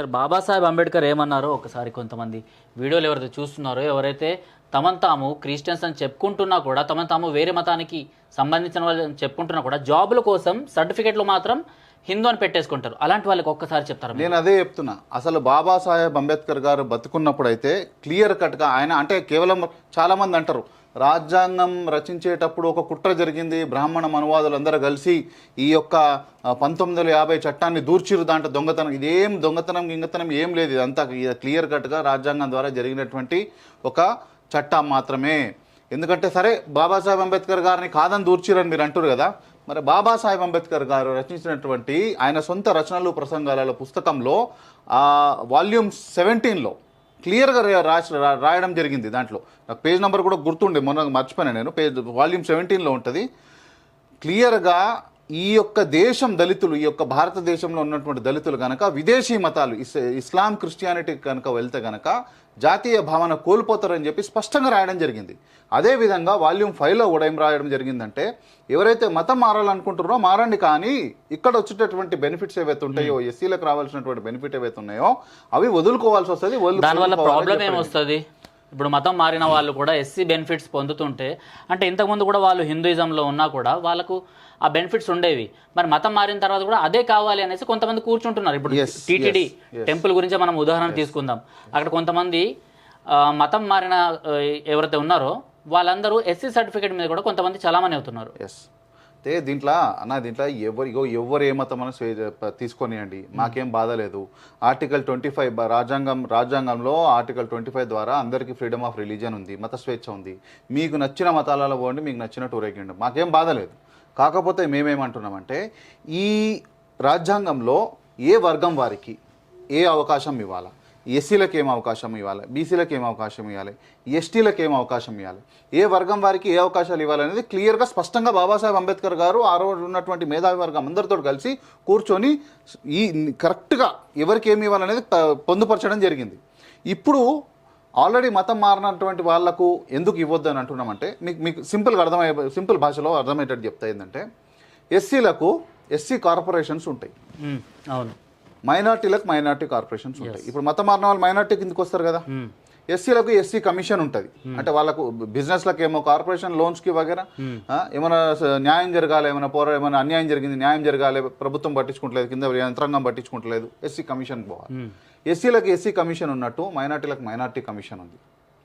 Sir Babasaheb Ambedkar ఏమన్నారో ఒకసారి కొంతమంది వీడియోలు ఎవరైతే చూస్తున్నారో ఎవరైతే తమను తాము క్రిస్టియన్స్ అని చెప్పుకుంటున్నా కూడా తమను తాము వేరే మతానికి సంబంధించిన వాళ్ళు చెప్పుకుంటున్నా కూడా జాబుల కోసం సర్టిఫికెట్లు మాత్రం హిందూ అని పెట్టేసుకుంటారు. అలాంటి వాళ్ళకి ఒక్కసారి చెప్తారు నేను అదే చెప్తున్నా. అసలు బాబాసాహెబ్ అంబేద్కర్ గారు బతుకున్నప్పుడు అయితే క్లియర్ కట్గా ఆయన అంటే కేవలం చాలామంది అంటారు రాజ్యాంగం రచించేటప్పుడు ఒక కుట్ర జరిగింది బ్రాహ్మణ మనువాదులు అందరూ కలిసి ఈ యొక్క పంతొమ్మిది వందల యాభై చట్టాన్ని దూర్చిరు దాంట్లో దొంగతనం. ఇదేం దొంగతనం గింగతనం ఏం లేదు. ఇదంతా క్లియర్ కట్గా రాజ్యాంగం ద్వారా జరిగినటువంటి ఒక చట్టం మాత్రమే. ఎందుకంటే సరే బాబాసాహెబ్ అంబేద్కర్ గారిని కాదని దూర్చిరని మీరు అంటారు కదా మరి బాబాసాహెబ్ అంబేద్కర్ గారు రచించినటువంటి ఆయన సొంత రచనలు ప్రసంగాల పుస్తకంలో వాల్యూమ్ సెవెంటీన్లో క్లియర్గా రాసి రాయడం జరిగింది దాంట్లో. నాకు పేజ్ నెంబర్ కూడా గుర్తుండే మొన్న మర్చిపోయాను నేను. పేజ్ వాల్యూమ్ సెవెంటీన్లో ఉంటుంది. క్లియర్గా ఈ యొక్క దేశం దళితులు ఈ యొక్క భారతదేశంలో ఉన్నటువంటి దళితులు కనుక విదేశీ మతాలు ఇస్ ఇస్లాం క్రిస్టియానిటీ కనుక వెళ్తే కనుక జాతీయ భావన కోల్పోతారని చెప్పి స్పష్టంగా రాయడం జరిగింది అదేవిధంగా వాల్యూమ్ ఫైవ్లో కూడా ఏం రాయడం జరిగిందంటే ఎవరైతే మతం మారాలనుకుంటున్నారో మారండి కానీ ఇక్కడ వచ్చేటటువంటి బెనిఫిట్స్ ఏవైతే ఉంటాయో ఎస్సీలకు రావాల్సినటువంటి బెనిఫిట్ ఏవైతే ఉన్నాయో అవి వదులుకోవాల్సి వస్తుంది వదులు- దానివల్ల వదులుకోవాలని ప్రాబ్లం చెప్పారు. ఏమొస్తుంది ఇప్పుడు మతం మారిన వాళ్ళు కూడా ఎస్సీ బెనిఫిట్స్ పొందుతుంటే అంటే ఇంతకుముందు కూడా వాళ్ళు హిందూయిజంలో ఉన్నా కూడా వాళ్ళకు ఆ బెనిఫిట్స్ ఉండేవి. మరి మతం మారిన తర్వాత కూడా అదే కావాలి అనేసి కొంతమంది కూర్చుంటున్నారు. ఇప్పుడు టీటీడీ. టెంపుల్ గురించి మనం ఉదాహరణ తీసుకుందాం. అక్కడ కొంతమంది మతం మారిన ఎవరైతే ఉన్నారో వాళ్ళందరూ ఎస్సీ సర్టిఫికేట్ మీద కూడా కొంతమంది చలామణి అవుతున్నారు. అయితే దీంట్లో అన్న దీంట్లో ఎవరు ఇగో ఎవరు ఏ మతం ప- తీసుకొనియండి. మాకేం బాధ లేదు. ఆర్టికల్ ట్వంటీ ఫైవ్ రాజ్యాంగం రాజ్యాంగంలో ఆర్టికల్ ట్వంటీ ఫైవ్ ద్వారా అందరికీ ఫ్రీడమ్ ఆఫ్ రిలీజియన్ ఉంది మత స్వేచ్ఛ ఉంది. మీకు నచ్చిన మతాలలో పోండి మీకు నచ్చినట్టు ఊరేగిండి మాకేం బాధ లేదు. కాకపోతే మేమేమంటున్నామంటే ఈ రాజ్యాంగంలో ఏ వర్గం వారికి ఏ అవకాశం ఇవ్వాలా? ఎస్సీలకు ఏం అవకాశం ఇవ్వాలి? బీసీలకు ఏం అవకాశం ఇవ్వాలి? ఎస్టీలకు ఏం అవకాశం ఇవ్వాలి? ఏ వర్గం వారికి ఏ అవకాశాలు ఇవ్వాలనేది క్లియర్గా స్పష్టంగా బాబాసాహెబ్ అంబేద్కర్ గారు ఆ రోజు ఉన్నటువంటి మేధావి వర్గం అందరితో కలిసి కూర్చొని ఈ కరెక్ట్గా ఎవరికి ఏమి ఇవ్వాలనేది ప- పొందుపరచడం జరిగింది. ఇప్పుడు ఆల్రెడీ మతం మారినటువంటి వాళ్ళకు ఎందుకు ఇవ్వద్దు అని అంటున్నామంటే మీకు మీకు సింపుల్గా అర్థమయ్యే సింపుల్ భాషలో అర్థమయ్యేటట్టు చెప్తా ఏంటంటే ఎస్సీలకు ఎస్సీ కార్పొరేషన్స్ ఉంటాయి. అవును. మైనార్టీలకు మైనార్టీ కార్పొరేషన్స్ ఉంటాయి. ఇప్పుడు మతం మారిన వాళ్ళు మైనార్టీ కిందకి వస్తారు కదా. ఉమ్, ఎస్సీలకు ఎస్సీ కమిషన్ ఉంటుంది. అంటే వాళ్ళకు బిజినెస్లకు ఏమో కార్పొరేషన్ లోన్స్కి వగేరా ఆ, ఏమైనా న్యాయం జరగాలి ఏమైనా పోరా ఏమైనా అన్యాయం జరిగింది న్యాయం జరగాలి ప్రభుత్వం పట్టించుకుంటలేదు కింద యంత్రాంగం పట్టించుకుంటలేదు ఎస్సీ కమిషన్కి పోవాలి. ఎస్సీలకు ఎస్సీ కమిషన్ ఉన్నట్టు మైనార్టీలకు మైనార్టీ కమిషన్ ఉంది.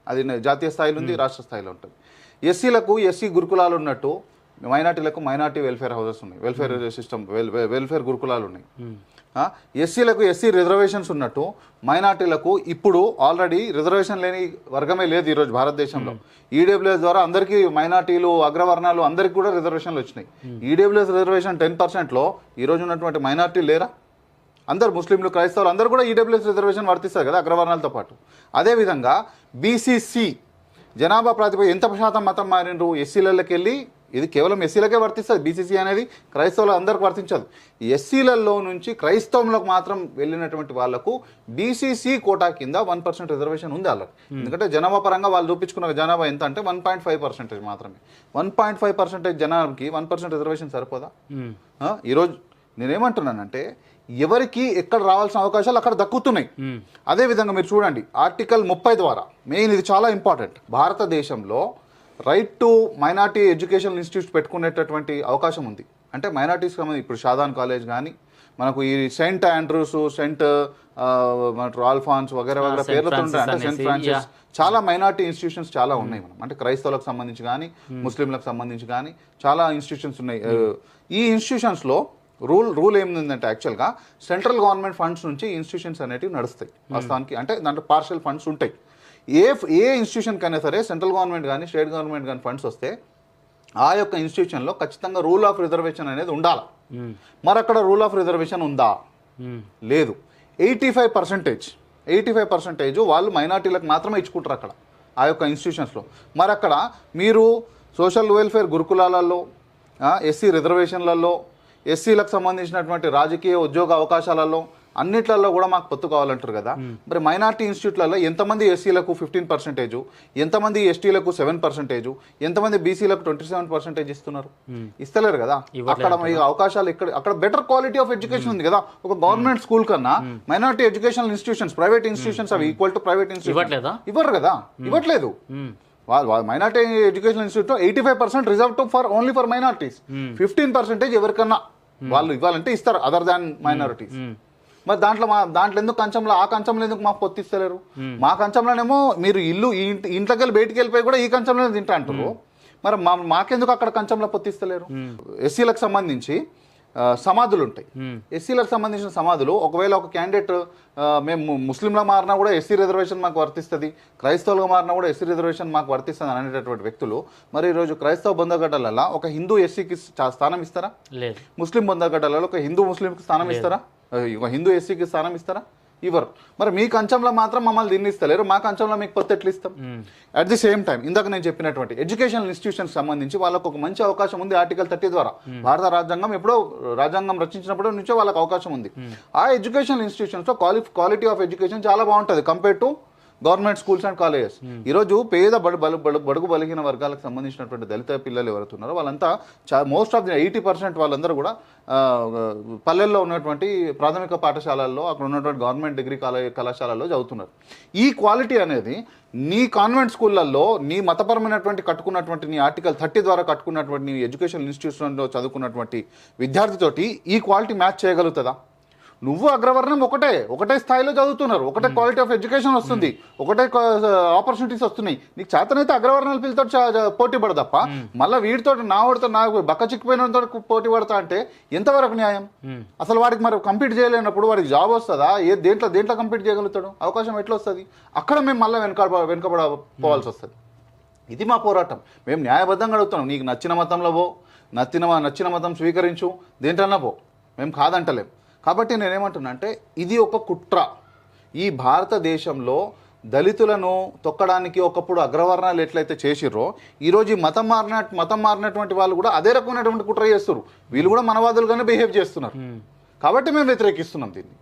అది జాతీయ స్థాయిలో ఉంది రాష్ట్ర స్థాయిలో ఉంటుంది. ఎస్సీలకు ఎస్సీ గురుకులాలు ఉన్నట్టు మైనార్టీలకు మైనార్టీ వెల్ఫేర్ హౌసెస్ ఉన్నాయి. వెల్ఫేర్ సిస్టమ్ వెల్ఫేర్ గురుకులాలు ఉన్నాయి. ఎస్సీలకు ఎస్సీ రిజర్వేషన్స్ ఉన్నట్టు మైనార్టీలకు ఇప్పుడు ఆల్రెడీ రిజర్వేషన్ లేని వర్గమే లేదు ఈరోజు భారతదేశంలో. ఈడబ్ల్యూఎస్ ద్వారా అందరికీ మైనార్టీలు అగ్రవర్ణాలు అందరికీ కూడా రిజర్వేషన్లు వచ్చినాయి. ఈడబ్ల్యూఎస్ రిజర్వేషన్ టెన్ పర్సెంట్లో ఈరోజు ఉన్నటువంటి మైనార్టీలు లేరా? అందరు ముస్లింలు క్రైస్తవులు అందరూ కూడా ఈడబ్ల్యూఎస్ రిజర్వేషన్ వర్తిస్తారు కదా అగ్రవర్ణాలతో పాటు. అదేవిధంగా బీసీసీ జనాభా ప్రాతిపదిక ఎంత శాతం మతం మారినరు ఎస్సీలకి వెళ్ళి ఇది కేవలం ఎస్సీలకే వర్తిస్తుంది. బీసీసీ అనేది క్రైస్తవులు అందరికి వర్తించదు. ఎస్సీలలో నుంచి క్రైస్తవంలోకి మాత్రం వెళ్ళినటువంటి వాళ్ళకు బీసీసీ కోటా కింద వన్ పర్సెంట్ రిజర్వేషన్ ఉంది వాళ్ళకి. ఎందుకంటే జనాభా పరంగా వాళ్ళు చూపించుకున్న జనాభా ఎంత అంటే వన్ పాయింట్ ఫైవ్ పర్సెంటేజ్ మాత్రమే. వన్ పాయింట్ ఫైవ్ పర్సెంటేజ్ జనాభాకి వన్ పర్సెంట్ రిజర్వేషన్ సరిపోదా? ఆ, ఈరోజు నేనేమంటున్నానంటే ఎవరికి ఎక్కడ రావాల్సిన అవకాశాలు అక్కడ దక్కుతున్నాయి. ఉమ్, అదేవిధంగా మీరు చూడండి ఆర్టికల్ ముప్పై ద్వారా మెయిన్ ఇది చాలా ఇంపార్టెంట్ భారతదేశంలో right to minority education institute పెట్టుకునేటటువంటి అవకాశం ఉంది. అంటే మైనార్టీస్ సంబంధించి ఇప్పుడు షాదాన్ కాలేజ్ కానీ మనకు ఈ సెయింట్ ఆండ్రూస్ సెయింట్ ఆ, మనకు ఆల్ఫాన్స్ వగేరా వగేరా పేర్లతో ఉంటాయి. అంటే సెయింట్ ఫ్రాన్సిస్ చాలా మైనార్టీ ఇన్స్టిట్యూషన్స్ చాలా ఉన్నాయి మనం. అంటే క్రైస్తవులకు సంబంధించి కానీ ముస్లింలకు సంబంధించి కానీ చాలా ఇన్స్టిట్యూషన్స్ ఉన్నాయి. ఈ ఇన్స్టిట్యూషన్స్లో రూల్ రూల్ ఏముందంటే యాక్చువల్గా సెంట్రల్ గవర్నమెంట్ ఫండ్స్ నుంచి ఇన్స్టిట్యూషన్స్ అనేటివి నడుస్తాయి. వాస్తవానికి అంటే దాంట్లో పార్షల్ ఫండ్స్ ఉంటాయి. ఏ ఏ ఇన్స్టిట్యూషన్ కైనా సరే సెంట్రల్ గవర్నమెంట్ కానీ స్టేట్ గవర్నమెంట్ కానీ ఫండ్స్ వస్తే ఆ యొక్క ఇన్స్టిట్యూషన్లో ఖచ్చితంగా రూల్ ఆఫ్ రిజర్వేషన్ అనేది ఉండాలి? మరి అక్కడ రూల్ ఆఫ్ రిజర్వేషన్ ఉందా? లేదు. Eighty five percentage eighty five percentage వాళ్ళు మైనార్టీలకు మాత్రమే ఇచ్చుకుంటారు అక్కడ ఆ యొక్క ఇన్స్టిట్యూషన్స్లో మరి అక్కడ మీరు సోషల్ వెల్ఫేర్ గురుకులాలలో ఎస్సీ రిజర్వేషన్లలో ఎస్సీలకు సంబంధించినటువంటి రాజకీయ ఉద్యోగ అవకాశాలలో అన్నిట్లలో కూడా మాకు పొత్తు కావాలంటారు కదా. మరి మైనార్టీ ఇన్స్టిట్యూట్లలో ఎంతమంది ఎస్సీలకు ఫిఫ్టీన్ పర్సెంటేజ్ ఎంతమంది ఎస్టీలకు సెవెన్ పర్సెంటేజ్ ఎంతమంది బీసీలకు ట్వంటీ సెవెన్ పర్సెంటేజ్ ఇస్తున్నారు? ఇస్తలేరు కదా. అక్కడ అవకాశాలు ఇక్కడ అక్కడ బెటర్ క్వాలిటీ ఆఫ్ ఎడ్యుకేషన్ ఉంది కదా. ఒక గవర్నమెంట్ స్కూల్ కన్నా minority educational institutions private institutions అవి ఈక్వల్ టు ప్రైవేట్ ఇన్స్టిట్యూషన్ ఇవ్వరు కదా. ఇవ్వట్లేదు. Minority education institute eighty five percent reserve to for only for minorities fifteen percentage ఎవరికన్నా వాళ్ళు ఇవ్వాలంటే ఇస్తారు అదర్ దాన్ మైనారిటీస్. మరి దాంట్లో మా దాంట్లో ఎందుకు కంచంలో ఆ కంచంలో ఎందుకు మాకు పొత్తిస్తలేరు మా కంచంలోనేమో మీరు ఇల్లు ఇంట్లోకి వెళ్ళి బయటికి వెళ్ళిపోయి కూడా ఈ కంచంలో తింటా అంటారు మరి మా మాకెందుకు అక్కడ కంచంలో పొత్తిస్తలేరు ఎస్సీలకు సంబంధించి సమాధులు ఉంటాయి. ఎస్సీలకు సంబంధించిన సమాధులు ఒకవేళ ఒక క్యాండిడేట్ మేము ముస్లింలా మారినా కూడా ఎస్సీ రిజర్వేషన్ మాకు వర్తిస్తుంది. క్రైస్తవులుగా మారినా కూడా ఎస్సీ రిజర్వేషన్ మాకు వర్తిస్తుంది అని అనేటటువంటి వ్యక్తులు. మరి ఈరోజు క్రైస్తవ బంధగడ్డలలో ఒక హిందూ ఎస్సీకి స్థానం ఇస్తారా? లేదు. ముస్లిం బంధగడ్డలలో ఒక హిందూ ముస్లింకి స్థానం ఇస్తారా? హిందూ ఎస్సీకి స్థానం ఇస్తారా? ఇవ్వరు. మరి మీ కంచంలో మాత్రం మమ్మల్ని దీన్ని ఇస్తలేరు. మా కంచంలో మీకు కొత్త ఎట్లు ఇస్తాం? అట్ ది సేమ్ టైం ఇందాక నేను చెప్పినటువంటి ఎడ్యుకేషనల్ ఇన్స్టిట్యూషన్స్ సంబంధించి వాళ్ళకు ఒక మంచి అవకాశం ఉంది ఆర్టికల్ థర్టీ ద్వారా. భారత రాజ్యాంగం ఎప్పుడో రాజ్యాంగం రచించినప్పుడు నుంచే వాళ్ళకి అవకాశం ఉంది. ఆ ఎడ్యుకేషనల్ ఇన్స్టిట్యూషన్స్లో క్వాలి క్వాలిటీ ఆఫ్ ఎడ్యుకేషన్ చాలా బాగుంటుంది. Compare to government schools and colleges. ఈరోజు పేద బడు బలు బడు బడుగు బలిగిన వర్గాలకు సంబంధించినటువంటి దళిత పిల్లలు ఎవరుతున్నారో వాళ్ళంతా most of the eighty percent వాళ్ళందరూ కూడా పల్లెల్లో ఉన్నటువంటి ప్రాథమిక పాఠశాలల్లో అక్కడ ఉన్నటువంటి గవర్నమెంట్ డిగ్రీ కాలే కళాశాలల్లో చదువుతున్నారు. ఈ క్వాలిటీ అనేది నీ కాన్వెంట్ స్కూళ్ళల్లో నీ మతపరమైనటువంటి కట్టుకున్నటువంటి నీ ఆర్టికల్ థర్టీ ద్వారా కట్టుకున్నటువంటి నీ ఎడ్యుకేషన్ ఇన్స్టిట్యూషన్లో చదువుకున్నటువంటి విద్యార్థితోటి ఈ క్వాలిటీ మ్యాచ్ చేయగలుగుతుందా? నువ్వు అగ్రవర్ణం ఒకటే ఒకటే స్థాయిలో చదువుతున్నారు ఒకటే క్వాలిటీ ఆఫ్ ఎడ్యుకేషన్ వస్తుంది ఒకటే ఆపర్చునిటీస్ వస్తున్నాయి. నీకు చేతనైతే అగ్రవర్ణాల పిల్లతో పోటీ పడదప్ప. మళ్ళీ వీడితో నా వాడితో నాకు బక్క చిక్కిపోయిన పోటీ పడతా అంటే ఎంతవరకు న్యాయం? అసలు వాడికి మరి కంప్లీట్ చేయలేనప్పుడు వాడికి జాబ్ వస్తుందా? ఏ దేంట్లో దేంట్లో కంప్లీట్ చేయగలుగుతాడు? అవకాశం ఎట్లా వస్తుంది అక్కడ మేము మళ్ళీ వెనక వెనుకబడ పోవాల్సి వస్తుంది. ఇది మా పోరాటం. మేము న్యాయబద్ధంగా అడుగుతున్నాం. నీకు నచ్చిన మతంలో పో నచ్చిన నచ్చిన మతం స్వీకరించు దేంట్లన్నా పో. మేము కాదంటలేం. కాబట్టి నేనేమంటున్నా అంటే ఇది ఒక కుట్ర. ఈ భారతదేశంలో దళితులను తొక్కడానికి ఒకప్పుడు అగ్రవర్ణాలు ఎట్లయితే చేసిర్రో ఈరోజు ఈ మతం మారిన మతం మారినటువంటి వాళ్ళు కూడా అదే రకమైనటువంటి కుట్ర చేస్తారు వీళ్ళు కూడా మనవాదులుగానే బిహేవ్ చేస్తున్నారు. కాబట్టి మేము వ్యతిరేకిస్తున్నాం దీన్ని.